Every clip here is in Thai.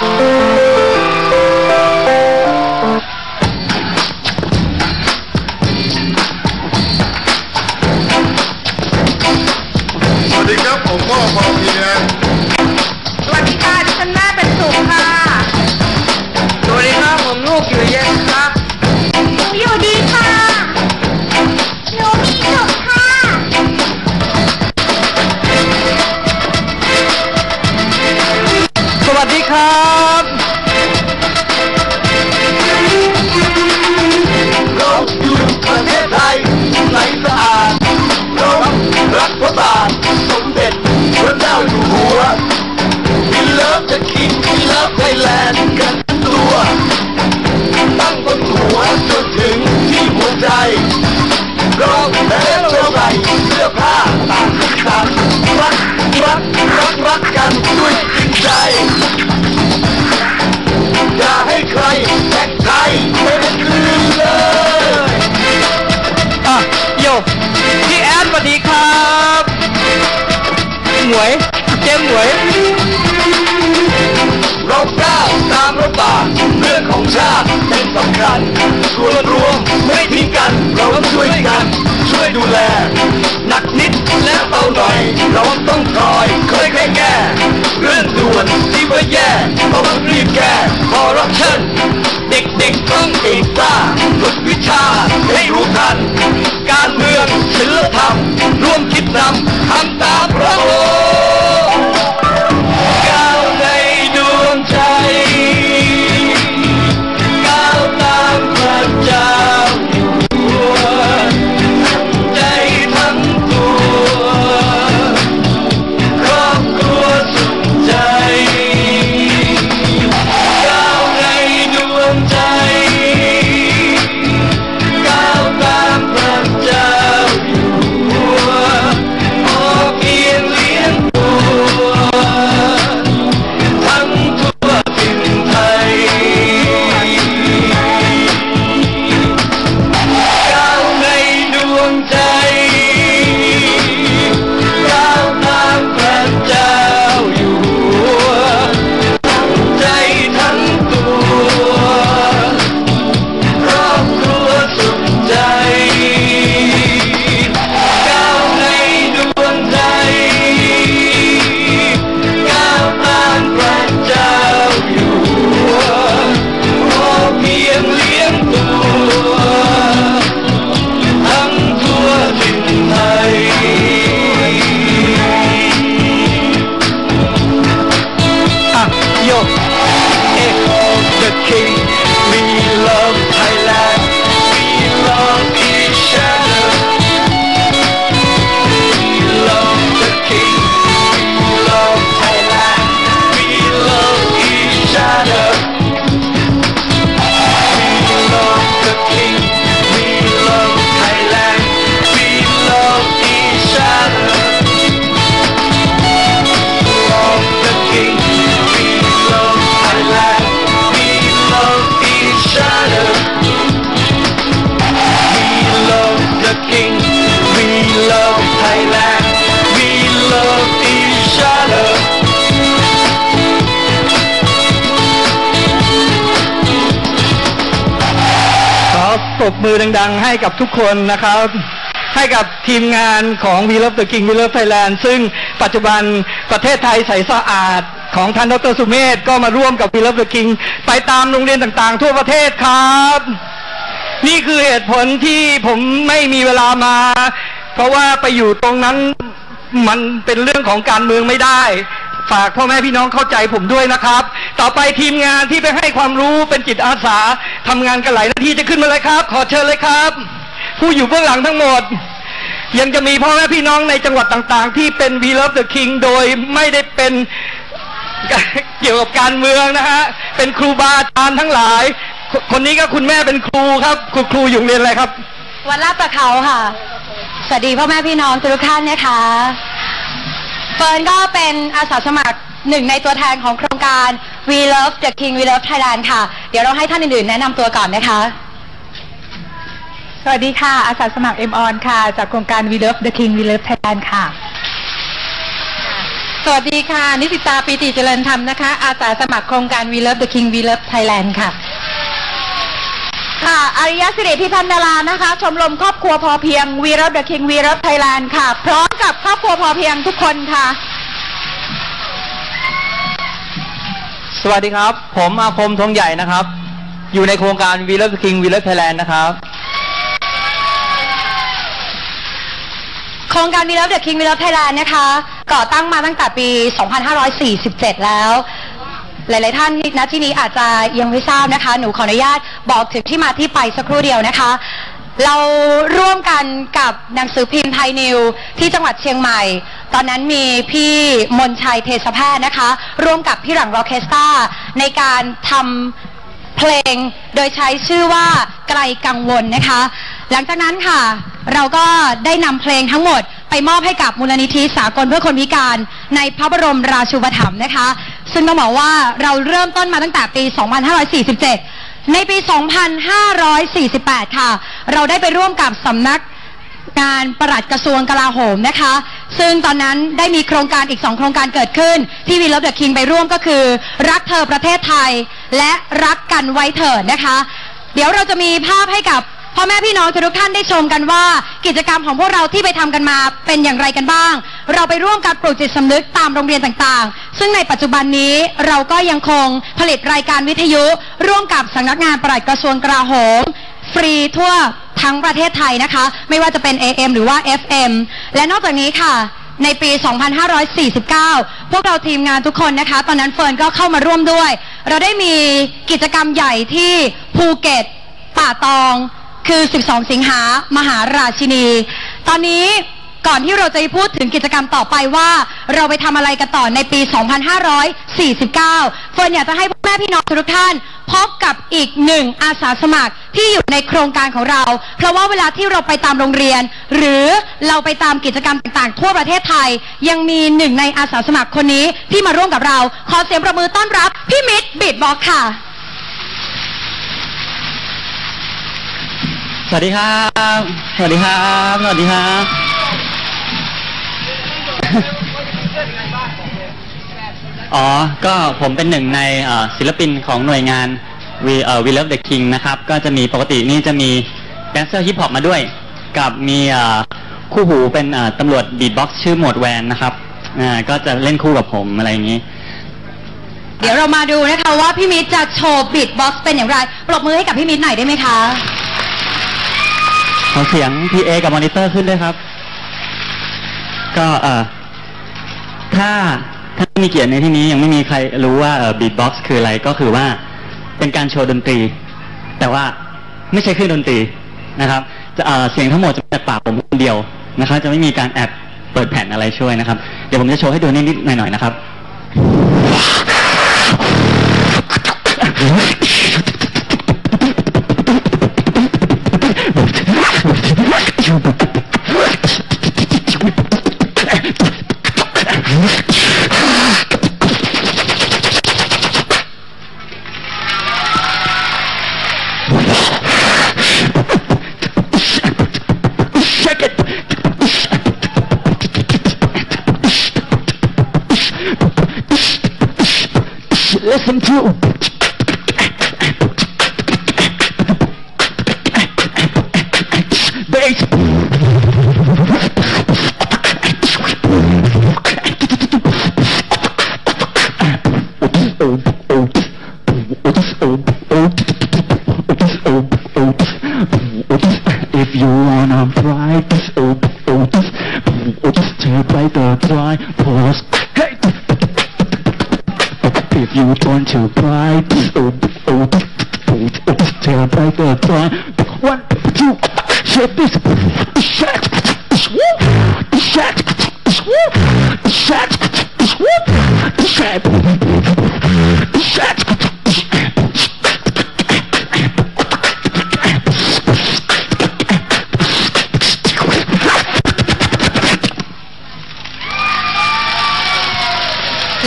ส ส่วนรวมไม่ทิ้งกัน เราต้องช่วยกัน ช่วยดูแล หนักนิดและเบาหน่อย เราต้องคอยคอยแก้เรื่องด่วนที่ว่าแย่เราต้องรีบแก้คอร์รัปชันเด็กๆต้องเก่งกล้าฝึกวิชาให้รู้ทัน การเมืองศิลธรรมร่วมคิดนำทำตาม ขอปรบมือดัง ๆ ให้กับทุกคนนะครับ ให้กับทีมงานของ We Love the King We Love Thailand ซึ่งปัจจุบันประเทศไทยใสสะอาดของท่านดรสุเมธก็มาร่วมกับ We Love the King ไปตามโรงเรียนต่างๆ ทั่วประเทศครับ นี่คือเหตุผลที่ผมไม่มีเวลามา เพราะว่าไปอยู่ตรงนั้นมันเป็นเรื่องของการเมืองไม่ได้ ฝากพ่อแม่พี่น้องเข้าใจผมด้วยนะครับ ต่อไปทีมงานที่ไปให้ความรู้เป็นจิตอาสาทำงานกันหลายหน้าที่จะขึ้นมาเลยครับ ขอเชิญเลยครับ ผู้อยู่เบื้องหลังทั้งหมด ยังจะมีพ่อแม่พี่น้องในจังหวัดต่างๆ ที่เป็น We Love the King โดยไม่ได้เป็นเกี่ยวกับการเมืองนะฮะเป็นครูบาอาจารย์ทั้งหลายคคนนี้ก็คุณแม่เป็นครูครับครูครูอยู่โรงเรียนอะไรครับ วันลาดประเขาค่ะสวัสดีพ่อแม่พี่น้องทุกท่านนะคะ เฟิร์นก็เป็นอาสาสมัครหนึ่งในตัวแทนของโครงการ We Love the King We Love Thailand ค่ะ เดี๋ยวเราให้ท่านอื่นๆ แนะนำตัวก่อนนะคะ สวัสดีค่ะ อาสาสมัครเอ็มออนค่ะ จากโครงการ We Love the King We Love Thailand ค่ะ สวัสดีค่ะ นิสิตาปีติเจริญธรรมนะคะ อาสาสมัครโครงการ We Love the King We Love Thailand ค่ะ ค่ะ อริยสิริพิพันธ์ดารานะคะ ชมรมครอบครัวพอเพียง We Love the King We Love Thailand ค่ะ พร้อมกับครอบครัวพอเพียงทุกคนค่ะ สวัสดีครับ ผมอาคมทองใหญ่นะครับ อยู่ในโครงการวีเลอร์คิงวีเลอร์ไทยแลนด์นะครับ โครงการ We Love the King We Love Thailand นะคะ ก่อตั้งมาตั้งแต่ปี 2547 แล้ว หลาย ๆ ท่านณที่นี้อาจจะยังไม่ทราบนะคะ หนูขออนุญาตบอกถึงที่มาที่ไปสักครู่เดียวนะคะ เราร่วมกันกับหนังสือพิมพ์ไทยนิวที่จังหวัดเชียงใหม่ ตอนนั้นมีพี่มนชัยเทศแพทย์นะคะ ร่วมกับพี่หลังร็อเคสตาในการทำเพลงโดยใช้ชื่อว่าไกลกังวลนะคะ หลังจากนั้นค่ะ เราก็ได้นำเพลงทั้งหมดไปมอบให้กับมูลนิธิสากลเพื่อคนพิการในพระบรมราชูปถัมภ์นะคะ ซึ่งต้องบอกว่าเราเริ่มต้นมาตั้งแต่ปี 2547 ในปี 2548 ค่ะ เราได้ไปร่วมกับสำนักการปลัดกระทรวงกลาโหมนะคะ ซึ่งตอนนั้นได้มีโครงการอีก 2 โครงการเกิดขึ้น ที่วีล v เดอะคิงไปร่วมก็คือ รักเธอประเทศไทย และรักกันไว้เถิดนะคะ เดี๋ยวเราจะมีภาพให้กับ พ่อแม่พี่น้องทุกท่านได้ชมกันว่า กิจกรรมของพวกเราที่ไปทำกันมาเป็นอย่างไรกันบ้าง เราไปร่วมกันปลูกจิตสำนึกตามโรงเรียนต่างๆ ซึ่งในปัจจุบันนี้เราก็ยังคงผลิตรายการวิทยุ ร่วมกับสำนักงานปลัดกระทรวงกลาโหมฟรีทั่วทั้งประเทศไทยนะคะ ไม่ว่าจะเป็น AM หรือว่า FM และนอกจากนี้ค่ะในปี 2549 พวกเราทีมงานทุกคนนะคะ ตอนนั้นเฟิร์นก็เข้ามาร่วมด้วย เราได้มีกิจกรรมใหญ่ที่ภูเก็ต ป่าตอง คือ 12 สิงหามหาราชินี ตอนนี้ก่อนที่เราจะพูดถึงกิจกรรมต่อไปว่า เราไปทำอะไรกันต่อในปี 2549 เฟิร์นอยากจะให้พ่อแม่พี่น้องทุกท่าน พบกับอีกหนึ่งอาสาสมัครที่อยู่ในโครงการของเรา เพราะว่าเวลาที่เราไปตามโรงเรียน หรือเราไปตามกิจกรรมต่างๆ ทั่วประเทศไทย ยังมีหนึ่งในอาสาสมัครคนนี้ที่มาร่วมกับเรา ขอเสียงประมือต้อนรับพี่มิตรบีดบอกค่ะ สวัสดีครับ สวัสดีครับ สวัสดีครับ อ๋อ ก็ผมเป็นหนึ่งในศิลปินของหน่วยงาน We เอ่อ We Love the King นะครับ ก็จะมีปกตินี่จะมีแดนเซอร์ฮิปฮอปมาด้วย กับมีคู่หูเป็นตำรวจบีทบ็อกซ์ชื่อหมวดแวนนะครับอ่าก็จะเล่นคู่กับผมอะไรอย่างนี้เดี๋ยวเรามาดูนะคะว่าพี่มิตรจะโชว์บีทบ็อกซ์เป็นอย่างไร ปรบมือให้กับพี่มิตรหน่อยได้ไหมคะ ขอเสียง PA กับมอนิเตอร์ขึ้นด้วยครับ ก็เอ่อถ้าถ้ามีเกียรติในที่นี้ยังไม่มีใครรู้ว่าเออบีทบ็อกซ์คืออะไรก็คือว่าเป็นการโชว์ดนตรี แต่ว่าไม่ใช่เครื่องดนตรีนะครับจะเออเสียงทั้งหมดจะมาจากปากผมคนเดียวนะครับ จะไม่มีการแอบเปิดแผ่นอะไรช่วยนะครับ เดี๋ยวผมจะโชว์ให้ดูนิดๆหน่อยๆนะครับ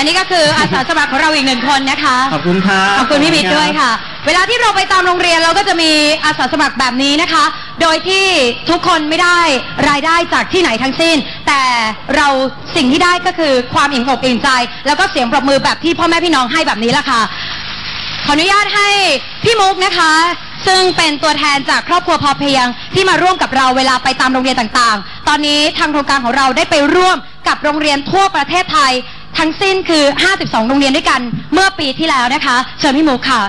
และนี่ก็คืออาสาสมัครของเราอีกหนึ่งคนนะคะ ขอบคุณครับขอบคุณพี่มิตรด้วยค่ะ เวลาที่เราไปตามโรงเรียนเราก็จะมีอาสาสมัครแบบนี้นะคะ โดยที่ทุกคนไม่ได้รายได้จากที่ไหนทั้งสิ้น แต่เราสิ่งที่ได้ก็คือความอิ่มอกอิ่มใจ แล้วก็เสียงปรบมือแบบที่พ่อแม่พี่น้องให้แบบนี้ละค่ะ ขออนุญาตให้พี่มุกนะคะ ซึ่งเป็นตัวแทนจากครอบครัวพอเพียงที่มาร่วมกับเราเวลาไปตามโรงเรียนต่างๆ ตอนนี้ทางโครงการของเราได้ไปร่วมกับโรงเรียนทั่วประเทศไทย ทั้งสิ้นคือ 52 โรงเรียนด้วยกันเมื่อปีที่แล้วนะคะ เชิญพี่มุกค่ะ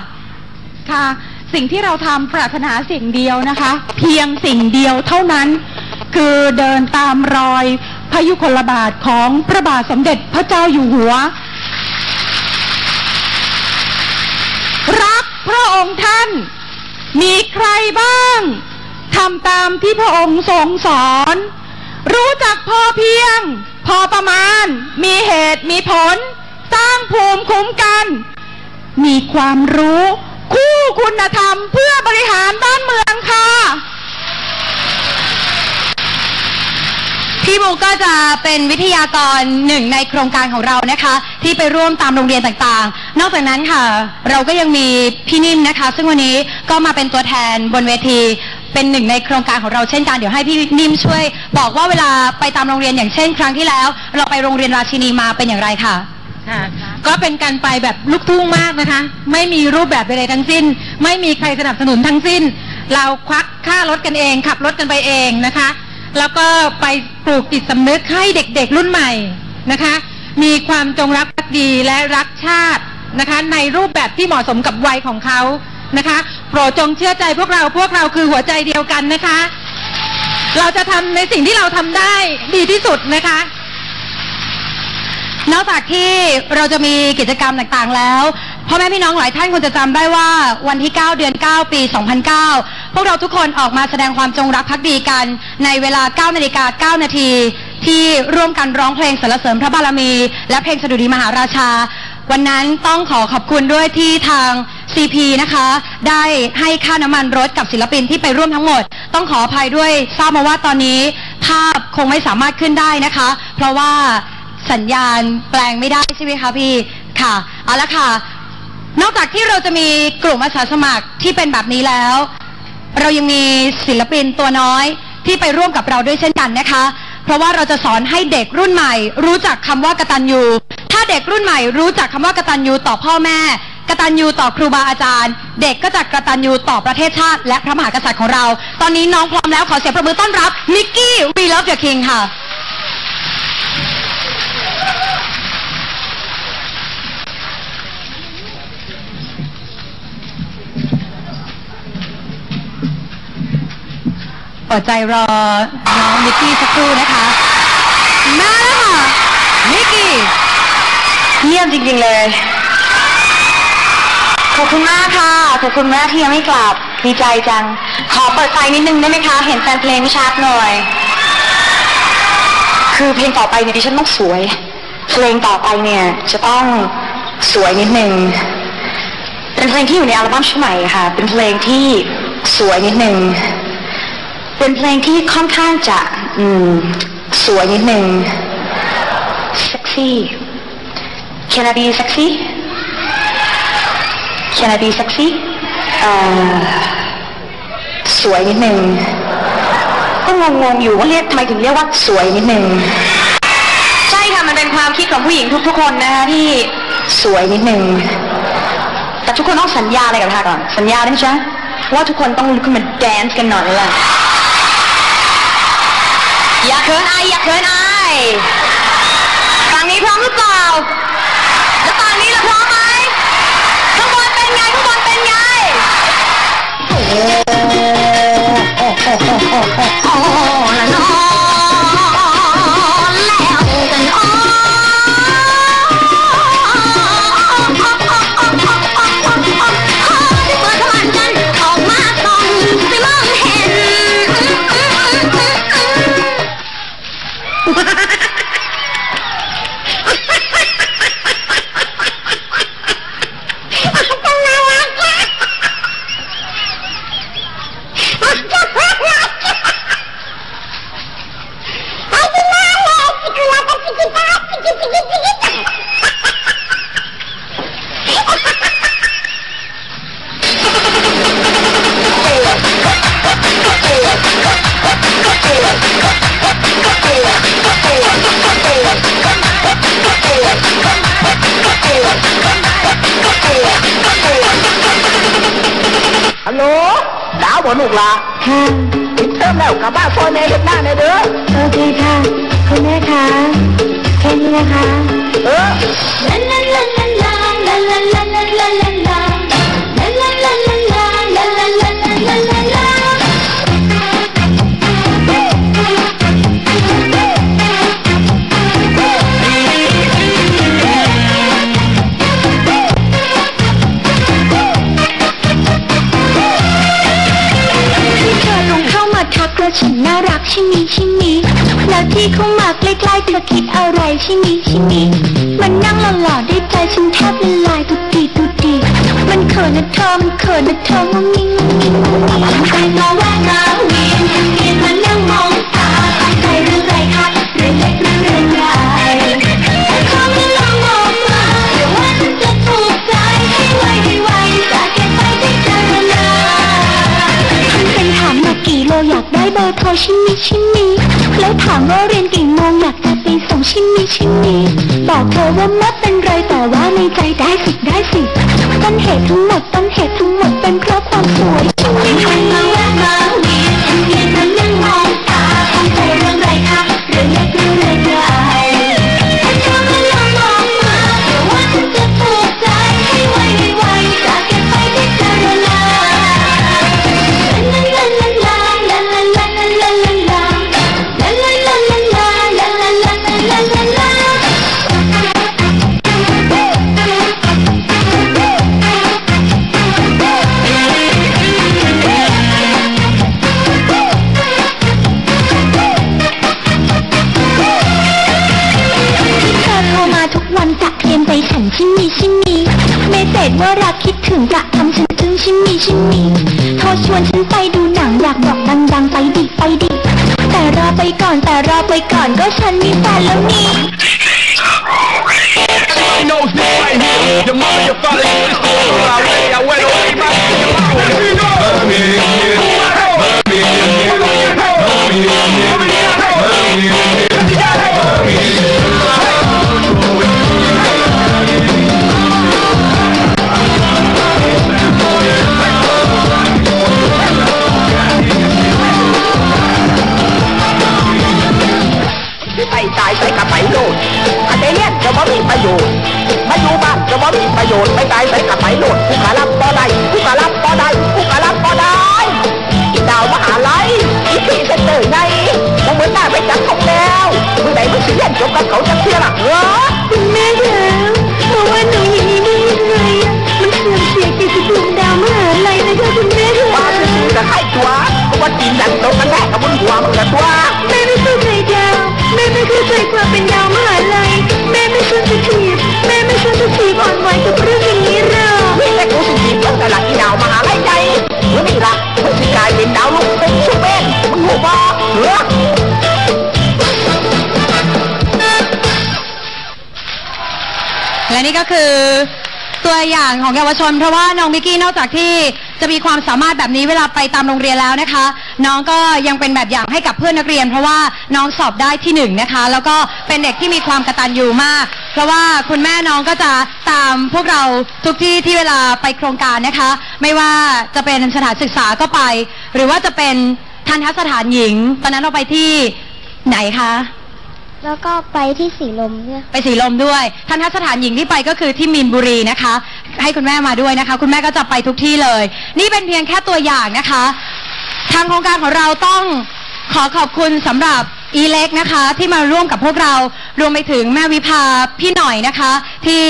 ค่ะ สิ่งที่เราทำปรารถนาสิ่งเดียวนะคะ เพียงสิ่งเดียวเท่านั้น คือเดินตามรอยพระยุคลบาทของพระบาทสมเด็จพระเจ้าอยู่หัว รักพระองค์ท่าน มีใครบ้างทำตามที่พระองค์ทรงสอน รู้จักพอเพียง พอประมาณ มีเหตุมีผล สร้างภูมิคุ้มกัน มีความรู้ คู่คุณธรรมเพื่อบริหารบ้านเมืองค่ะ พี่มุกก็จะเป็นวิทยากรหนึ่งในโครงการของเรานะคะ ที่ไปร่วมตามโรงเรียนต่างๆ นอกจากนั้นค่ะ เราก็ยังมีพี่นิ่มนะคะ ซึ่งวันนี้ก็มาเป็นตัวแทนบนเวที เป็นหนึ่งในโครงการของเราเช่นกันเดี๋ยวให้พี่นิ่มช่วย บอกว่าเวลาไปตามโรงเรียนอย่างเช่น ครั้งที่แล้ว เราไปโรงเรียนราชินีมาเป็นอย่างไรค่ะ ค่ะ ก็เป็นการไปแบบลูกทุ่งมากนะคะ ไม่มีรูปแบบใดๆทั้งสิ้น ไม่มีใครสนับสนุนทั้งสิ้น เราควักค่ารถกันเอง ขับรถกันไปเองนะคะ แล้วก็ไปปลูกจิตสำนึกให้เด็กๆรุ่นใหม่นะคะ มีความจงรักภักดีและรักชาตินะคะ ในรูปแบบที่เหมาะสมกับวัยของเขา นะคะ โปรดจงเชื่อใจพวกเราพวกเราคือหัวใจเดียวกันนะคะ เราจะทำในสิ่งที่เราทำได้ดีที่สุดนะคะนอกจากที่เราจะมีกิจกรรมต่างๆแล้วพ่อแม่พี่น้องหลายท่านคงจะจำได้ว่าวันที่ 9 เดือน 9 ปี 2009 พวกเราทุกคนออกมาแสดงความจงรักภักดีกัน ในเวลา 9 นาฬิกา 9 นาที ที่ร่วมกันร้องเพลงสรรเสริญพระบารมี และเพลงสดุดีมหาราชา วันนั้นต้องขอขอบคุณด้วยที่ทาง CP นะคะ ได้ให้ค่าน้ำมันรถกับศิลปินที่ไปร่วมทั้งหมด ต้องขออภัยด้วยทราบมาว่าตอนนี้ ภาพคงไม่สามารถขึ้นได้นะคะ เพราะว่าสัญญาณแปลงไม่ได้ใช่ไหมคะพี่ค่ะเอาละค่ะ นอกจากที่เราจะมีกลุ่มอาสาสมัครที่เป็นแบบนี้แล้ว เรายังมีศิลปินตัวน้อยที่ไปร่วมกับเราด้วยเช่นกันนะคะ เพราะว่าเราจะสอนให้เด็กรุ่นใหม่ รู้จักคำว่ากตัญญู เด็กรุ่นใหม่รู้จักคำว่ากตัญญูต่อพ่อแม่ กตัญญูต่อครูบาอาจารย์ เด็กก็จะกตัญญูต่อประเทศชาติ และพระมหากษัตริย์ของเรา ตอนนี้น้องพร้อมแล้วขอเสียงประมือต้อนรับมิกกี้ We Love Your King ค่ะอดใจรอน้องมิกกี้สักครู่นะคะมา เยี่ยมจริงๆเลย ขอบคุณมากค่ะ ขอบคุณมากที่ยังไม่กลับ ดีใจจัง ขอเปิดไฟนิดนึงได้ไหมคะ เห็นแฟนเพลงไม่ชัดหน่อย คือเพลงต่อไปเนี่ยดิฉันต้องสวย เพลงต่อไปเนี่ย จะต้องสวยนิดนึง เป็นเพลงที่อยู่ในอัลบั้มชุดใหม่ค่ะ เป็นเพลงที่สวยนิดนึง เป็นเพลงที่ค่อนข้างจะ อืม สวยนิดนึง เซ็กซี่ Can I be sexy Can I be sexy เอ่อสวยนิดนึงก็งงๆอยู่ว่าเรียกทำไมถึงเรียกว่าสวยนิดนึงใช่ค่ะมันเป็นความคิดของผู้หญิงทุก ๆ คนนะคะที่สวยนิดนึงแต่ทุกคนต้องสัญญาอะไรกับทาก่อน สัญญาได้ไหมจ๊ะว่าทุกคนต้องลุกขึ้นมาแดนซ์กันหน่อยแล้วล่ะอย่าเขินอายอย่าเขินอาย บ่ลูกหละค่ะปิดเทอมแล้วกลับบ้านซอยแม่เฮ็ดหน้าแน่เด้อ โอเคค่ะ คุณแม่คะแค่นี้นะคะ เออ แล้วที่เข้ามาใกล้ๆเธอคิดอะไรใช่มีใช่มีมันนั่งหล่อๆได้ใจฉันแทบละลายตุดีตุดีมันเขินนะเธอมันเขินนะเธองงงิงงงงิงงงงิงใจก็แวะมาเวียนเวียนมานั่งมองตาใจเรื่องไรคะเรื่องเล็กหรือเรื่องใหญ่ถ้าเขาไม่ลองมองมาเดี๋ยวว่าฉันจะถูกใจให้ไวให้ไวจะเก็บไปพิจารณาฉันเป็นถามมากี่โลอยากได้เบอร์โทรชิมิชิมิ แล้วถามว่าเรียนกี่โมงอยากจะไปส่งชิ้นมีชิ้นนี้บอกเธอว่าไม่เป็นไรแต่ว่าในใจได้สิได้สิต้นเหตุทั้งหมดต้นเหตุทั้งหมดเป็นเพราะความสวยชิมิชิ Your mother, your father, เล่นจบกับเขาจะเสียหลักเหรอคุณแม่คะเพราะว่าหนูอย่างนี้ได้ยังไงอะมันเสื่อมเสียกิจดวงดาวมหาลัยนะคะคุณแม่คะว่าซื่อๆจะให้ตัวเพราะว่าจีนดันตกกันแรกกับบนหัวมันกระตัว นี่ก็คือตัวอย่างของเยาวชน เพราะว่าน้องมิกกี้นอกจากที่จะมีความสามารถแบบนี้เวลาไปตามโรงเรียนแล้วนะคะ น้องก็ยังเป็นแบบอย่างให้กับเพื่อนนักเรียน เพราะว่าน้องสอบได้ที่หนึ่งนะคะ แล้วก็เป็นเด็กที่มีความกระตันยูมาก เพราะว่าคุณแม่น้องก็จะตามพวกเราทุกที่ที่เวลาไปโครงการนะคะ ไม่ว่าจะเป็นสถานศึกษาก็ไป หรือว่าจะเป็นทันทสถานหญิง ตอนนั้นเราไปที่ไหนคะ แล้วก็ไปที่สีลมเนี่ยไปสีลมด้วยทันทสถานหญิงที่ไปก็คือที่มีนบุรีนะคะ ให้คุณแม่มาด้วยนะคะ คุณแม่ก็จะไปทุกที่เลย นี่เป็นเพียงแค่ตัวอย่างนะคะ ทางโครงการของเราต้องขอขอบคุณสำหรับ อีเล็กนะคะที่มาร่วมกับพวกเรารวมไปถึงแม่วิภาพี่หน่อยนะคะ ที่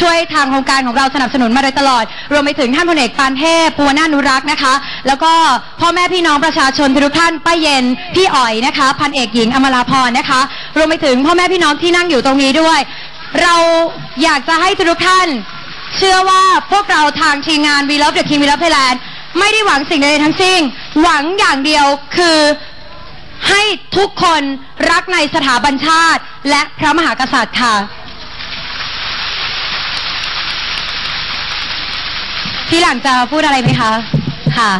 ช่วยทางโครงการของเราสนับสนุนมาโดยตลอด รวมไปถึงท่านพลเอกปานเทพภูวนานุรักษ์นะคะ แล้วก็พ่อแม่พี่น้องประชาชนทุกท่านป้าเย็นพี่อ๋อยนะคะ พันเอกหญิงอมราพรนะคะ รวมไปถึงพ่อแม่พี่น้องที่นั่งอยู่ตรงนี้ด้วย เราอยากจะให้ทุกท่าน เชื่อว่าพวกเราทางทีมงาน We Love the King We Love Thailand ไม่ได้หวังสิ่งใดทั้งสิ้นหวังอย่างเดียวคือ ให้ทุกคนรักในสถาบันชาติ และพระมหากษัตริย์ค่ะพี่หลังจะพูดอะไรไหมคะค่ะ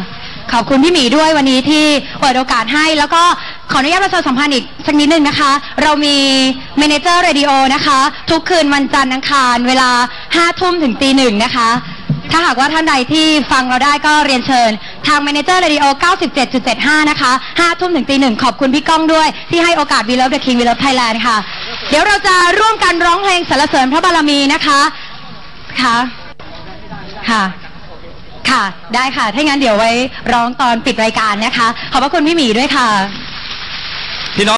ขอบคุณพี่หมีด้วยวันนี้ที่เปิดโอกาสให้ แล้วก็ขออนุญาตประชาสัมพันธ์อีกสักนิดนึงนะคะ เรามีเมนเจอร์เรดิโอนะคะ ทุกคืนวันจันทร์อังคาร เวลาห้าทุ่มถึงตีหนึ่งนะคะ ถ้าหากว่าท่านใดที่ฟังเราได้ก็เรียนเชิญ ทาง Manager Radio 97.75 นะคะ5ทุ่มถึงตีหนึ่งขอบคุณพี่ก้องด้วย ที่ให้โอกาส We Love the King We Love Thailand ค่ะ เดี๋ยวเราจะร่วมกันร้องเพลงสรรเสริญพระบารมีนะคะค่ะค่ะค่ะ ได้ค่ะ ถ้างั้นเดี๋ยวไว้ร้องตอนปิดรายการนะคะ ขอบพระคุณพี่หมีด้วยค่ะพี่น้อง